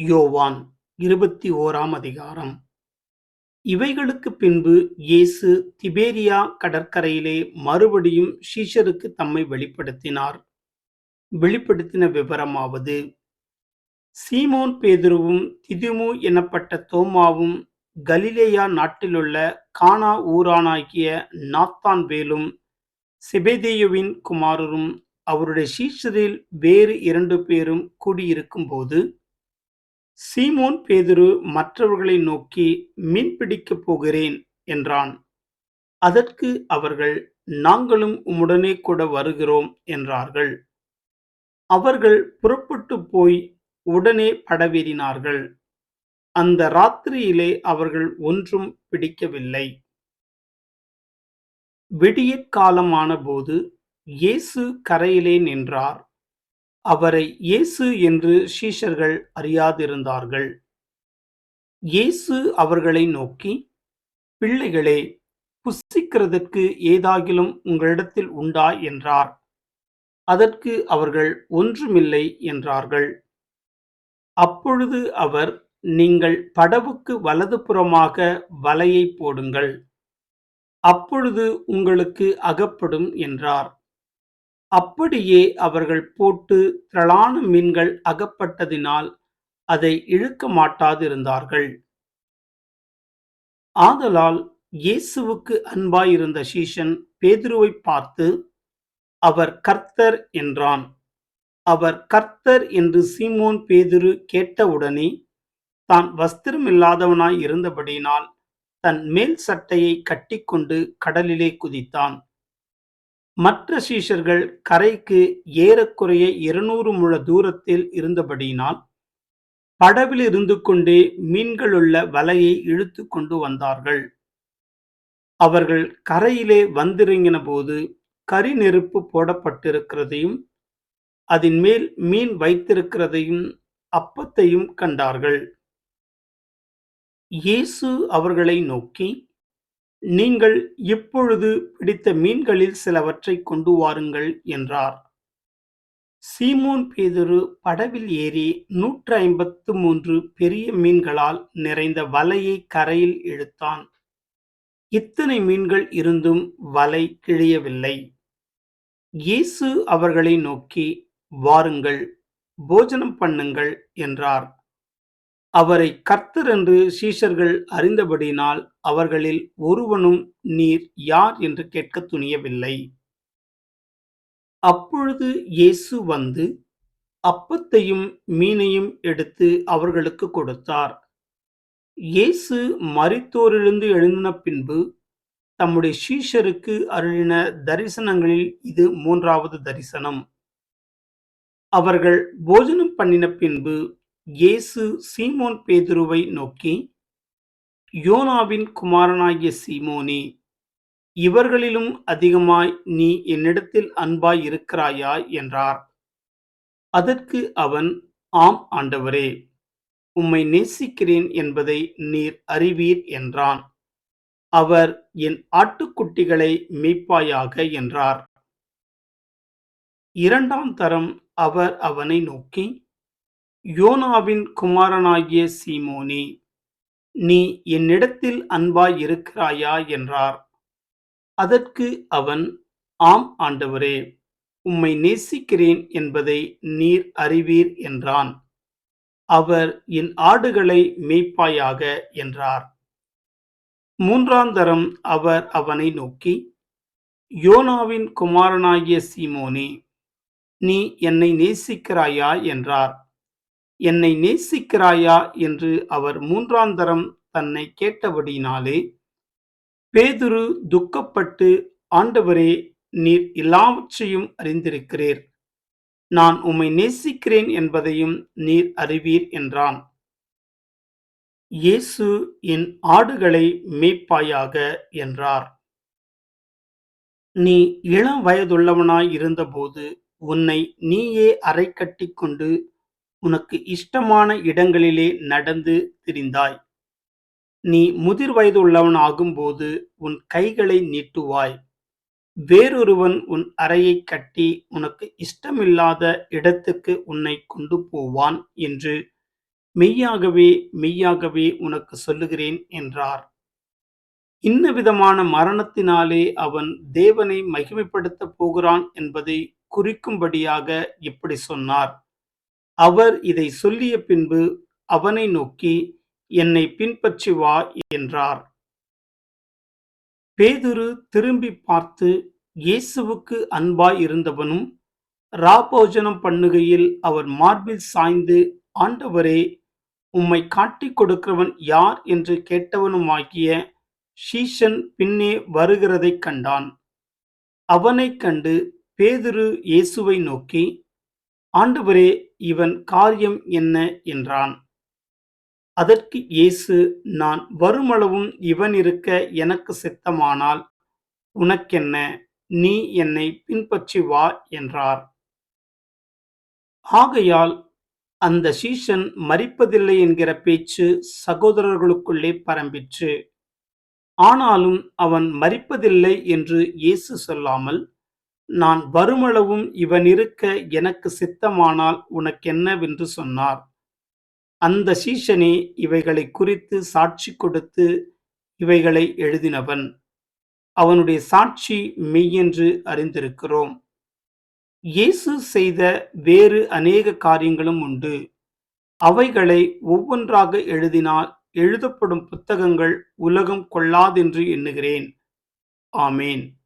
யோவான் இருபத்தி ஓராம் அதிகாரம். இவைகளுக்குப் பின்பு இயேசு திபேரியா கடற்கரையிலே மறுபடியும் ஷீஷருக்கு தம்மை வெளிப்படுத்தினார். வெளிப்படுத்தின விவரமாவது சீமோன் பேதுருவும் திதுமு எனப்பட்ட தோமாவும் கலிலேயா நாட்டிலுள்ள கானா ஊரானாகிய நாத்தான் வேலும் செபெதேயுவின் குமாரரும் அவருடைய சீஷரில் வேறு இரண்டு பேரும் கூடியிருக்கும்போது சீமோன் பேதுரு மற்றவர்களை நோக்கி மீன் பிடிக்கப் போகிறேன் என்றான். அதற்கு அவர்கள் நாங்களும் உம்முடனே கூட வருகிறோம் என்றார்கள். அவர்கள் புறப்பட்டு போய் உடனே படவேறினார்கள். அந்த ராத்திரியிலே அவர்கள் ஒன்றும் பிடிக்கவில்லை. விடியற்காலமான போது இயேசு கரையிலே நின்றார். அவரை இயேசு என்று சீஷர்கள் அறியாதிருந்தார்கள். இயேசு அவர்களை நோக்கி பிள்ளைகளே புசிக்கிறதற்கு ஏதாகிலும் உங்களிடத்தில் உண்டா? என்றார். அதற்கு அவர்கள் ஒன்றுமில்லை என்றார்கள். அப்பொழுது அவர் நீங்கள் படவுக்கு வலதுபுறமாக வலையை போடுங்கள். அப்பொழுது உங்களுக்கு அகப்படும் என்றார். அப்படியே அவர்கள் போட்டு திரளான மீன்கள் அகப்பட்டதினால் அதை இழுக்க மாட்டாதிருந்தார்கள். ஆதலால் இயேசுவுக்கு அன்பாயிருந்த சீஷன் பேதுருவை பார்த்து அவர் கர்த்தர் என்றான். அவர் கர்த்தர் என்று சீமோன் பேதுரு கேட்டவுடனே தான் வஸ்திரமில்லாதவனாய் இருந்தபடியினால் தன் மேல் சட்டையை கட்டிக்கொண்டு கடலிலே குதித்தான். மற்ற சீஷர்கள் கரைக்கு ஏறக்குறைய இருநூறு முழ தூரத்தில் இருந்தபடியினால் படவில் இருந்து கொண்டே மீன்களுள்ள வலையை இழுத்து கொண்டு வந்தார்கள். அவர்கள் கரையிலே வந்திறங்கின போது கரி நெருப்பு போடப்பட்டிருக்கிறதையும் அதன் மேல் மீன் வைத்திருக்கிறதையும் அப்பத்தையும் கண்டார்கள். இயேசு அவர்களை நோக்கி நீங்கள் இப்பொழுது பிடித்த மீன்களில் சிலவற்றை கொண்டு வாருங்கள் என்றார். சீமோன் பேதுரு படவில் ஏறி நூற்று ஐம்பத்து மூன்று பெரிய மீன்களால் நிறைந்த வலையை கரையில் இழுத்தான். இத்தனை மீன்கள் இருந்தும் வலை கிழியவில்லை. இயேசு அவர்களை நோக்கி வாருங்கள் போஜனம் பண்ணுங்கள் என்றார். அவரை கர்த்தர் என்று சீஷர்கள் அறிந்தபடினால் அவர்களில் ஒருவனும் நீர் யார் என்று கேட்க துணியவில்லை. அப்பொழுது இயேசு வந்து அப்பத்தையும் மீனையும் எடுத்து அவர்களுக்கு கொடுத்தார். இயேசு மரித்தோரிலிருந்து எழுந்தின பின்பு தம்முடைய சீஷருக்கு அருளின தரிசனங்களில் இது மூன்றாவது தரிசனம். அவர்கள் போஜனம் பண்ணின பின்பு இயேசு சீமோன் பேதுருவை நோக்கி யோனாவின் குமாரனாகிய சீமோனே இவர்களிலும் அதிகமாய் நீ என்னிடத்தில் அன்பாய் இருக்கிறாயா? என்றார். அதற்கு அவன் ஆம் ஆண்டவரே உம்மை நேசிக்கிறேன் என்பதை நீர் அறிவீர் என்றான். அவர் என் ஆட்டுக்குட்டிகளை மேய்ப்பாயாக என்றார். இரண்டாம் தரம் அவர் அவனை நோக்கி யோனாவின் குமாரனாகிய சீமோனே நீ என்னிடத்தில் அன்பாய் இருக்கிறாயா? என்றார். அதற்கு அவன் ஆம் ஆண்டவரே உம்மை நேசிக்கிறேன் என்பதை நீர் அறிவீர் என்றான். அவர் என் ஆடுகளை மேய்ப்பாயாக என்றார். மூன்றாந்தரம் அவர் அவனை நோக்கி யோனாவின் குமாரனாகிய சீமோனே நீ என்னை நேசிக்கிறாயா? என்றார். என்னை நேசிக்கிறாயா? என்று அவர் மூன்றாந்தரம் தன்னை கேட்டபடியினாலே பேதுரு துக்கப்பட்டு ஆண்டவரே நீர் எல்லாவற்றையும் அறிந்திருக்கிறீர். நான் உம்மை நேசிக்கிறேன் என்பதையும் நீர் அறிவீர் என்றான். இயேசு என் ஆடுகளை மேய்ப்பாயாக என்றார். நீ இளம் வயதுள்ளவனாய் இருந்தபோது உன்னை நீயே அறை கட்டிக்கொண்டு உனக்கு இஷ்டமான இடங்களிலே நடந்து திரிந்தாய். நீ முதிர் வயதுள்ளவன் ஆகும்போது உன் கைகளை நீட்டுவாய். வேறொருவன் உன் அறையை கட்டி உனக்கு இஷ்டமில்லாத இடத்துக்கு உன்னை கொண்டு போவான் என்று மெய்யாகவே மெய்யாகவே உனக்கு சொல்லுகிறேன் என்றார். இன்ன விதமான மரணத்தினாலே அவன் தேவனை மகிமைப்படுத்தப் போகிறான் என்பதை குறிக்கும்படியாக இப்படி சொன்னார். அவர் இதை சொல்லிய பின்பு அவனை நோக்கி என்னை பின்பற்றி வா என்றார். பேதுரு திரும்பி பார்த்து இயேசுவுக்கு அன்பாய் இருந்தவனும் ராபோஜனம் பண்ணுகையில் அவர் மார்பில் சாய்ந்து ஆண்டவரே உம்மை காட்டிக் கொடுக்கிறவன் யார்? என்று கேட்டவனுமாகிய ஷீஷன் பின்னே வருகிறதைக் கண்டான். அவனைக் கண்டு பேதுரு இயேசுவை நோக்கி ஆண்டவரே இவன் காரியம் என்ன என்றான். அதற்கு இயேசு நான் வருமளவும் இவன் இருக்க எனக்கு சித்தமானால் உனக்கென்ன? நீ என்னை பின்பற்றி வா என்றார். ஆகையால் அந்த சீஷன் மறிப்பதில்லை என்கிற பேச்சு சகோதரர்களுக்குள்ளே பரம்பிற்று. ஆனாலும் அவன் மறிப்பதில்லை என்று இயேசு சொல்லாமல் நான் வருமளவும் இவனிருக்க எனக்கு சித்தமானால் உனக்கென்னவென்று சொன்னார். அந்த சீஷனே இவைகளை குறித்து சாட்சி கொடுத்து இவைகளை எழுதினவன். அவனுடைய சாட்சி மெய்யென்று அறிந்திருக்கிறோம். இயேசு செய்த வேறு அநேக காரியங்களும் உண்டு. அவைகளை ஒவ்வொன்றாக எழுதினால் எழுதப்படும் புத்தகங்கள் உலகம் கொள்ளாதென்று எண்ணுகிறேன். ஆமேன்.